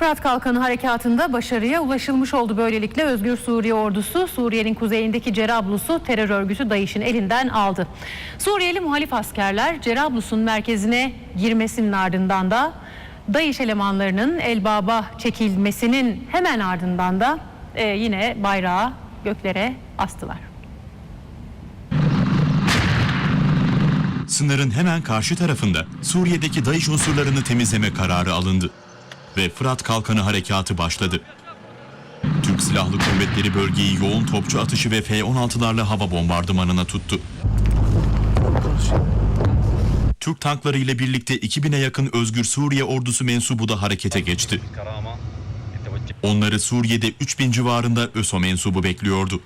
Fırat Kalkanı harekatında başarıya ulaşılmış oldu. Böylelikle Özgür Suriye ordusu Suriye'nin kuzeyindeki Cerablus'u terör örgütü DAEŞ'in elinden aldı. Suriyeli muhalif askerler Cerablus'un merkezine girmesinin ardından da DAEŞ elemanlarının Elbab'a çekilmesinin hemen ardından da e, yine bayrağı göklere astılar. Sınırın hemen karşı tarafında Suriye'deki DAEŞ unsurlarını temizleme kararı alındı ve Fırat Kalkanı harekatı başladı. Türk Silahlı Kuvvetleri bölgeyi yoğun topçu atışı ve F-16'larla hava bombardımanına tuttu. Türk tankları ile birlikte 2000'e yakın Özgür Suriye ordusu mensubu da harekete geçti. Onları Suriye'de 3000 civarında ÖSO mensubu bekliyordu.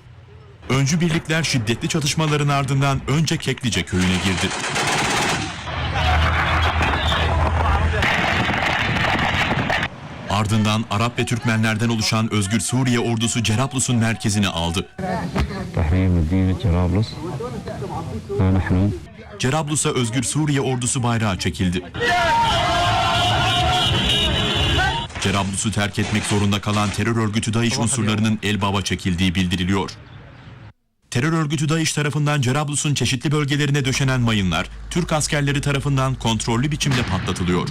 Öncü birlikler şiddetli çatışmaların ardından önce Keklice köyüne girdi. Ardından Arap ve Türkmenlerden oluşan Özgür Suriye ordusu Cerablus'un merkezini aldı. Cerablus'a Özgür Suriye ordusu bayrağı çekildi. Cerablus'u terk etmek zorunda kalan terör örgütü DAEŞ unsurlarının Elbaba çekildiği bildiriliyor. Terör örgütü DAEŞ tarafından Cerablus'un çeşitli bölgelerine döşenen mayınlar Türk askerleri tarafından kontrollü biçimde patlatılıyor.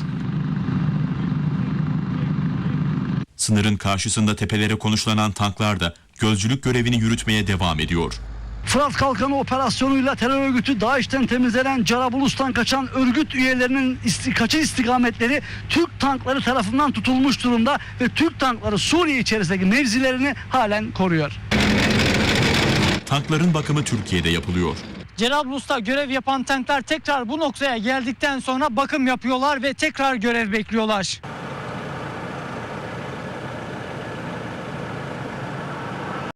Sınırın karşısında tepelere konuşlanan tanklar da gözcülük görevini yürütmeye devam ediyor. Fırat Kalkanı operasyonuyla terör örgütü DAEŞ'ten temizlenen Carabulus'tan kaçan örgüt üyelerinin isti kaçış istikametleri Türk tankları tarafından tutulmuş durumda ve Türk tankları Suriye içerisindeki mevzilerini halen koruyor. Tankların bakımı Türkiye'de yapılıyor. Cerablus'ta görev yapan tanklar tekrar bu noktaya geldikten sonra bakım yapıyorlar ve tekrar görev bekliyorlar.